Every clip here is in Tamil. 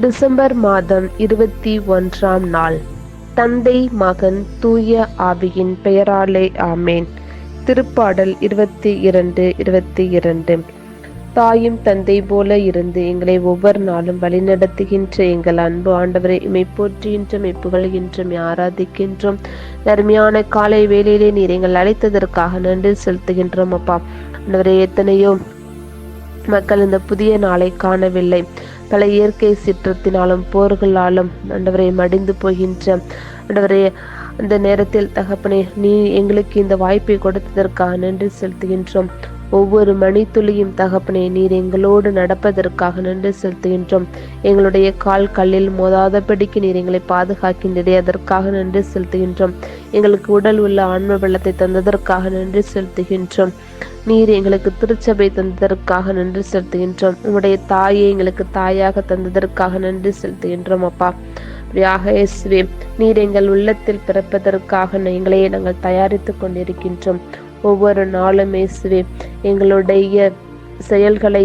டிசம்பர் மாதம் இருபத்தி ஒன்றாம் நாள். தந்தை மகன் தூய ஆவியின் பெயராலே ஆமேன். திருப்பாடல் இருபத்தி இரண்டு இருபத்தி இரண்டு. தாயும் தந்தை போல இருந்து எங்களை ஒவ்வொரு நாளும் வழிநடத்துகின்ற எங்கள் அன்பு ஆண்டவரை இமை போற்றுகின்றோம் இப்புகழ்கின்றோம் ஆராதிக்கின்றோம். நருமையான காலை வேலையிலே நீர் எங்கள் அழைத்ததற்காக நன்றி செலுத்துகின்றோம் அப்பா. ஆண்டவரை எத்தனையோ மக்கள் இந்த புதிய நாளை காணவில்லை. பல இயற்கை சீற்றத்தினாலும் போர்களாலும் ஆண்டவரை மடிந்து போகின்ற ஆண்டவரே அந்த நேரத்தில் தகப்பனே நீ எங்களுக்கு இந்த வாய்ப்பை கொடுத்ததற்காக நன்றி செலுத்துகின்றோம். ஒவ்வொரு மணித்துளியும் தகப்பனே நீர் எங்களோடு நடப்பதற்காக நன்றி செலுத்துகின்றோம். எங்களுடைய கால் கல்லில் மோதாதபடிக்கு நீர் எங்களை பாதுகாக்கின்றதே அதற்காக நன்றி செலுத்துகின்றோம். எங்களுக்கு உடல் உள்ள ஆன்ம வெள்ளத்தை தந்ததற்காக நன்றி செலுத்துகின்றோம். நீர் எங்களுக்கு திருச்சபை தந்ததற்காக நன்றி செலுத்துகின்றோம். உங்களுடைய தாயை எங்களுக்கு தாயாக தந்ததற்காக நன்றி செலுத்துகின்றோம் அப்பா. அப்படியாக இயேசுவே நீர் எங்கள் உள்ளத்தில் பிறப்பதற்காக எங்களை நாங்கள் தயாரித்துக் கொண்டிருக்கின்றோம். ஒவ்வொரு நாளும் இயேசுவே எங்களுடைய செயல்களை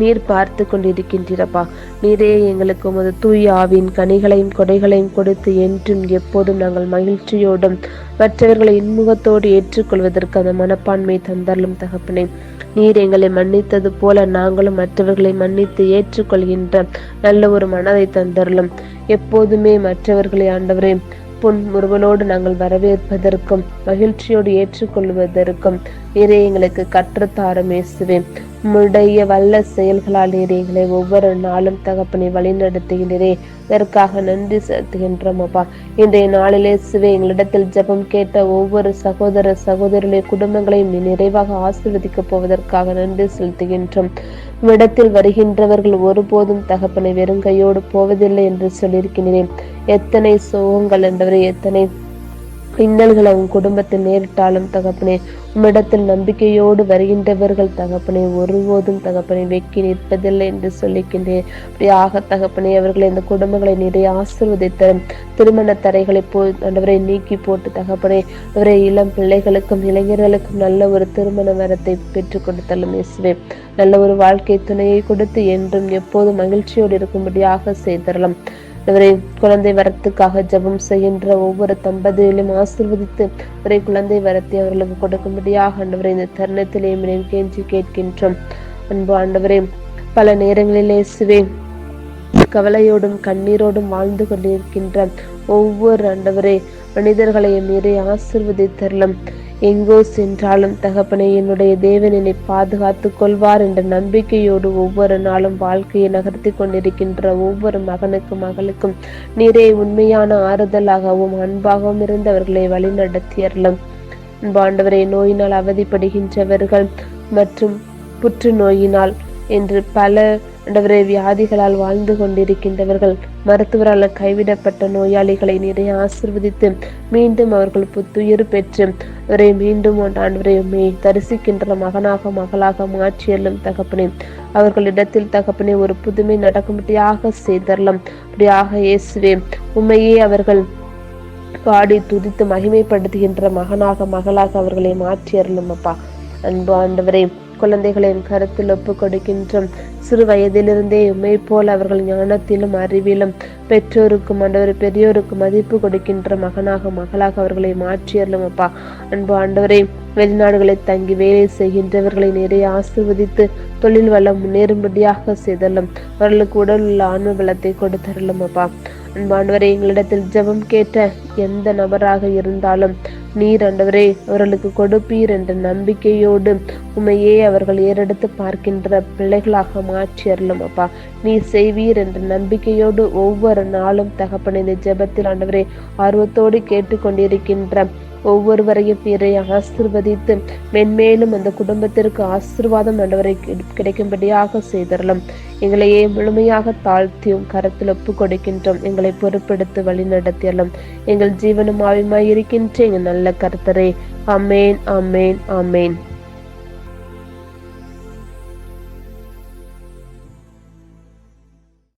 நீர் பார்த்து கொண்டிருக்கின்றீரப்பா நீரே எங்களுக்கு உமது தூய் ஆவின் கனிகளையும் கொடைகளையும் கொடுத்து என்றும் எப்போதும் நாங்கள் மகிழ்ச்சியோடும் மற்றவர்களை இன்முகத்தோடு ஏற்றுக்கொள்வதற்கு அந்த மனப்பான்மை தந்தரலும் தகப்பனே. நீர் எங்களை மன்னித்தது போல நாங்களும் மற்றவர்களை மன்னித்து ஏற்றுக்கொள்கின்ற நல்ல ஒரு மனதை தந்தரலும். எப்போதுமே மற்றவர்களை ஆண்டவரே பொன் முருகனோடு நாங்கள் வரவேற்பதற்கும் மகிழ்ச்சியோடு ஏற்றுக்கொள்வதற்கும் இறை எங்களுக்கு கற்றுத்தாரம் இயேசுவேன் உம்முடைய வல்ல செயல்களால் நீர் எங்களை ஒவ்வொரு நாளும் தகப்பனை வழிநடத்துகின்றே இதற்காக நன்றி செலுத்துகின்றோம் அப்பா. இன்றைய நாளிலே சிவே எங்களிடத்தில் ஜெபம் கேட்ட ஒவ்வொரு சகோதர சகோதரிகளுடைய குடும்பங்களையும் நீ நிறைவாக ஆசீர்வதிக்கப் போவதற்காக நன்றி செலுத்துகின்றோம். இடத்தில் வருகின்றவர்கள் ஒருபோதும் தகப்பனை வெறுங்கையோடு போவதில்லை என்று சொல்லியிருக்கிறேன். எத்தனை சோகங்கள் என்றவரை எத்தனை இன்னல்கள் உன் குடும்பத்தில் நேரிட்டாலும் தகப்பனே உம்மிடத்தில் நம்பிக்கையோடு வருகின்றவர்கள் தகப்பனை ஒருபோதும் தகப்பனை வெக்கி நிற்பதில்லை என்று சொல்லிக்கின்றேன். அப்படியாக தகப்பனே அவர்களை இந்த குடும்பங்களை நிறைய ஆசிர்வதித்த திருமண தடைகளை போ ஆண்டவரை நீக்கி போட்டு தகப்பனே அவரை இளம் பிள்ளைகளுக்கும் இளைஞர்களுக்கும் நல்ல ஒரு திருமண வரத்தை பெற்றுக் கொடுத்தலும் இயேசுவே. நல்ல ஒரு வாழ்க்கை துணையை கொடுத்து என்றும் எப்போதும் மகிழ்ச்சியோடு இருக்கும்படியாக செய்தரலாம். இவரை குழந்தை வரத்துக்காக ஜெபம் செய்கின்ற ஒவ்வொரு தம்பதியிலும் ஆசிர்வதித்து இவரை குழந்தை வரத்தை அவர்களுக்கு கொடுக்கும்படியாக ஆண்டவரை இந்த தருணத்திலே கேஞ்சி கெஞ்சி கேட்கின்றோம். அன்பு ஆண்டவரே பல நேரங்களிலே சிவே கவலையோடும் கண்ணீரோடும் வாழ்ந்து கொண்டிருக்கின்ற ஒவ்வொரு ஆண்டவரே மனிதர்களையும் நீரை ஆசிர்வதித்தரலும். எங்கோ சென்றாலும் தகப்பனை என்னுடைய தேவன் என்னை பாதுகாத்துக் கொள்வார் என்ற நம்பிக்கையோடு ஒவ்வொரு நாளும் வாழ்க்கையை நகர்த்தி கொண்டிருக்கின்ற ஒவ்வொரு மகனுக்கும் மகளுக்கும் நீரே உண்மையான ஆறுதலாகவும் அன்பாகவும் இருந்தவர்களை வழிநடத்தியறலும் அன்பாண்டவரை நோயினால் அவதிப்படுகின்றவர்கள் மற்றும் புற்றுநோயினால் என்று பல ஆண்டவரே வியாதிகளால் வாழ்ந்து கொண்டிருக்கின்றவர்கள் மருத்துவரால் கைவிடப்பட்ட நோயாளிகளை நிறைய ஆசிர்வதித்து மீண்டும் அவர்கள் புத்துயிர் பெற்று அவரை மீண்டும் ஆண்டவரை உண்மை தரிசிக்கின்ற மகனாக மகளாக மாற்றியல்லும் தகப்பனே. அவர்களிடத்தில் தகப்பனே ஒரு புதுமை நடக்கும்படியாக செய்தரலாம். அப்படியாக இயேசுவே உண்மையே அவர்கள் பாடி துதித்து மகிமைப்படுத்துகின்ற மகனாக மகளாக அவர்களை மாற்றியறலும் அப்பா. அன்பு ஆண்டவரே குழந்தைகளின் கருத்தில் ஒப்பு கொடுக்கின்றோம். சிறு வயதிலிருந்தே உண்மை போல் அவர்கள் ஞானத்திலும் அறிவிலும் பெற்றோருக்கும் ஆண்டவர் பெரியோருக்கு மதிப்பு கொடுக்கின்ற மகனாக மகளாக அவர்களை மாற்றியறலும் அப்பா. அன்பு ஆண்டவரே வெளிநாடுகளை தங்கி வேலை செய்கின்றவர்களை நிறைய ஆசிர்வதித்து தொழில் வளம் முன்னேறும்படியாக செய்தலும் அவர்களுக்கு உடல் உள்ள ஆன்ம பலத்தை கொடுத்தரலும் அப்பா. அன்பாண்டவரே எங்களிடத்தில் ஜெபம் கேட்ட எந்த நபராக இருந்தாலும் நீர் ஆண்டவரே அவர்களுக்கு கொடுப்பீர் என்ற நம்பிக்கையோடு உண்மையே அவர்கள் ஏறெடுத்து பார்க்கின்ற பிள்ளைகளாக மாற்றி அருளும் அப்பா. நீ செய்வீர் என்ற நம்பிக்கையோடு ஒவ்வொரு நாளும் தகப்பன இந்த ஜெபத்தில் ஆண்டவரே ஆர்வத்தோடு கேட்டுக்கொண்டிருக்கின்ற ஒவ்வொருவரையும் பேரை ஆசிர்வதித்து மென்மேலும் அந்த குடும்பத்திற்கு ஆசிர்வாதம் ஆண்டவரை கிடைக்கும்படியாக செய்தரலாம். எங்களையே முழுமையாக தாழ்த்தியும் கரத்தில் ஒப்பு கொடுக்கின்றோம். எங்களை பொறுப்பெடுத்து வழி நடத்தியலாம் எங்கள் ஜீவனும் ஆவியுமாய் இருக்கின்ற எங்கள் நல்ல கர்த்தரே. அமேன் அமேன் அமேன்